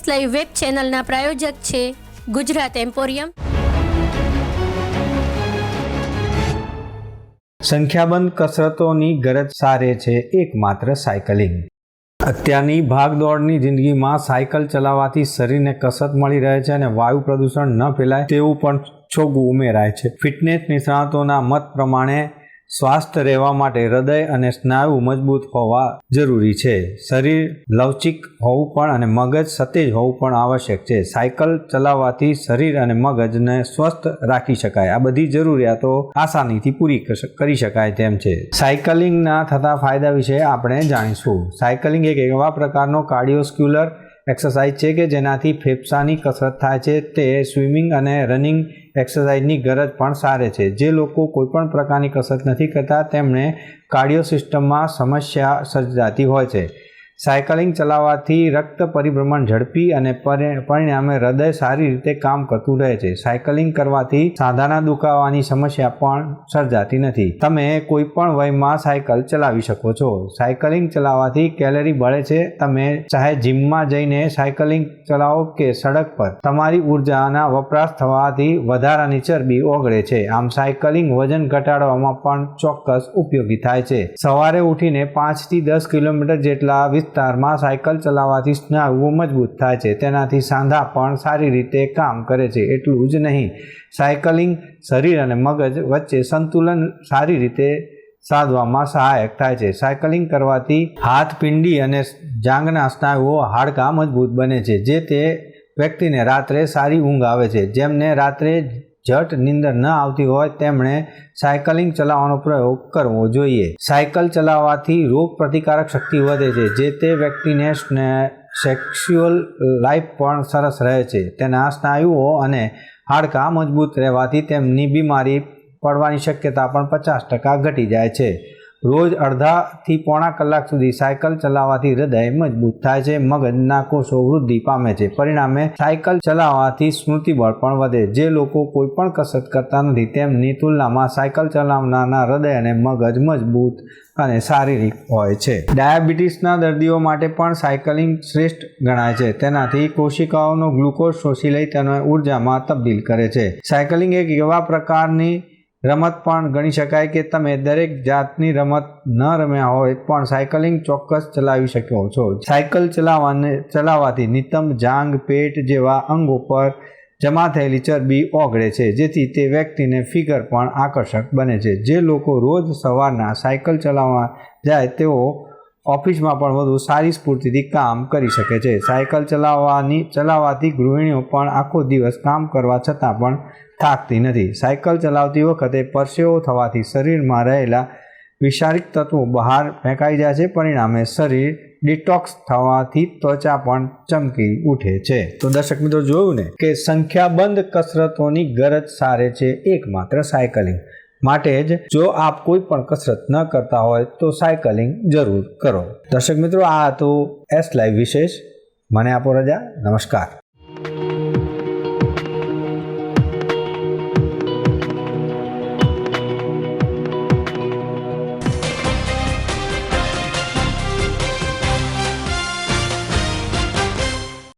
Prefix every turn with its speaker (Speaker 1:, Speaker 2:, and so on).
Speaker 1: S live web ચેનલના પ્રાયોજક છે Gujarat emporium.
Speaker 2: સંખ્યાબંધ કસરતોની ગરજ સારે છે એકમાત્ર સાયકલિંગ. અત્યારની ભાગદોડની જિંદગીમાં સાયકલ ચલાવવાથી શરીરને કસરત મળી રહે છે અને વાયુ પ્રદૂષણ ન ફેલાય તેવું પણ છોગું ઉમેરાય છે. ફિટનેસ નિષ્ણાતોના મત પ્રમાણે સ્વાસ્થ રહેવા માટે હૃદય અને સ્નાયુ મજબૂત હોવા જરૂરી છે. શરીર લવચિક હોવું પણ અને મગજ સતેજ હોવું પણ આવશ્યક છે. સાયકલ ચલાવવાથી શરીર અને મગજને સ્વસ્થ રાખી શકાય. આ બધી જરૂરિયાતો આસાનીથી પૂરી કરી શકાય તેમ છે. સાયકલિંગના થતા ફાયદા વિશે આપણે જાણીશું. સાયકલિંગ એક એવા પ્રકારનો કાર્ડિયોસ્ક્યુલર એક્સરસાઇઝ છે કે જેનાથી ફેફસાની કસરત થાય છે. તે સ્વિમિંગ અને રનિંગ એક્સરસાઇઝની ગરજ પણ સારે છે. જે લોકો કોઈપણ પ્રકારની કસરત નથી કરતા તેમણે કાર્ડિયો સિસ્ટમમાં સમસ્યા સર્જાતી હોય છે. સાયકલિંગ ચલાવવાથી રક્ત પરિભ્રમણ ઝડપી અને પરી- પરિણામે હૃદય સારી રીતે કામ કરતું રહે છે. સાયકલિંગ કરવાથી સાંધાના દુખાવાની સમસ્યા પણ સર્જાતી નથી. તમે કોઈ પણ વયમાં સાયકલ ચલાવી શકો છો. સાયકલિંગ ચલાવવાથી કેલરી બળે છે. તમે ચાહે જીમમાં જઈને સાયકલિંગ ચલાવો કે સડક પર. તમારી ઉર્જાના વપરાશ થવાથી વધારાની ચરબી ઓગળે છે. આમ સાયકલિંગ વજન ઘટાડવામાં પણ ચોક્કસ ઉપયોગી થાય છે. સવારે ઉઠીને પાંચથી દસ કિલોમીટર જેટલા વિસ્તારમાં સાયકલ ચલાવવાથી સ્નાયુઓ મજબૂત થાય છે. તેનાથી સાંધા પણ સારી રીતે કામ કરે છે. એટલું જ નહીં, સાયકલિંગ શરીર અને મગજ વચ્ચે સંતુલન સારી રીતે સાધવામાં સહાયક થાય છે. સાયકલિંગ કરવાથી હાથ, પિંડી અને જાંઘના સ્નાયુઓ હાડકાં મજબૂત બને છે, જે તે વ્યક્તિને રાત્રે સારી ઊંઘ આવે છે. જેમને રાત્રે જટ નીંદર ન આવતી હોય તેમણે સાયકલિંગ ચલાવવાનો પ્રયોગ કરવો જોઈએ. સાયકલ ચલાવવાથી રોગ પ્રતિકારક શક્તિ વધે છે, જે તે વ્યક્તિને સેક્સ્યુઅલ લાઈફ પણ સરસ રહે છે. તેના સ્નાયુઓ અને હાડકાં મજબૂત રહેવાથી તેમની બીમારી પડવાની શક્યતા પણ પચાસ ટકા ઘટી જાય છે. રોજ અડધાથી પોણા કલાક સુધી સાયકલ ચલાવવાથી હૃદય મજબૂત થાય છે મગજના કોષો વૃદ્ધિ પામે છે. પરિણામે સાયકલ ચલાવવાથી સ્મૃતિબળ પણ વધે. જે લોકો કોઈ પણ કસરત કરતા નથી, તેમની તુલનામાં સાયકલ ચલાવનારના હૃદય અને મગજ મજબૂત અને શારીરિક હોય છે. ડાયાબિટીસના દર્દીઓ માટે પણ સાયકલિંગ શ્રેષ્ઠ ગણાય છે. તેનાથી કોશિકાઓનો ગ્લુકોઝ શોષી લઈ તેને ઉર્જામાં તબદીલ કરે છે. સાયકલિંગ એક એવા પ્રકારની રમત પણ ગણી શકાય કે તમે દરેક જાતની રમત ન રમ્યા હોય પણ સાયકલિંગ ચોક્કસ ચલાવી શકો છો. સાયકલ ચલાવવાને ચલાવવાથી નિતંબ જાંગ પેટ જેવા અંગો પર જમા થયેલી ચરબી ઓગળે છે, જેથી તે વ્યક્તિને ફિગર પણ આકર્ષક બને છે. જે લોકો રોજ સવારના સાયકલ ચલાવવા જાય તેઓ ઓફિસમાં પણ વધુ સારી સ્ફૂર્તિથી કામ કરી શકે છે. સાયકલ ચલાવવાની ચલાવવાથી ગૃહિણીઓ પણ આખો દિવસ કામ કરવા છતાં પણ થાકતી નથી. સાયકલ ચલાવતી વખતે પરસેવો થવાથી શરીરમાં રહેલા વિષારિક તત્વો બહાર ફેંકાઈ જાય છે. પરિણામે શરીર ડિટોક્સ થવાથી ત્વચા પણ ચમકી ઉઠે છે. તો દર્શક મિત્રો, જોયું ને કે સંખ્યાબંધ કસરતોની ગરજ સારે છે એકમાત્ર સાયકલિંગ. માટે જ જો આપ કોઈ પણ કસરત ન કરતા હોય તો સાયકલિંગ જરૂર કરો. દર્શક મિત્રો, આ હતું એસ લાઈવ વિશેષ. મને આપો રજા. નમસ્કાર.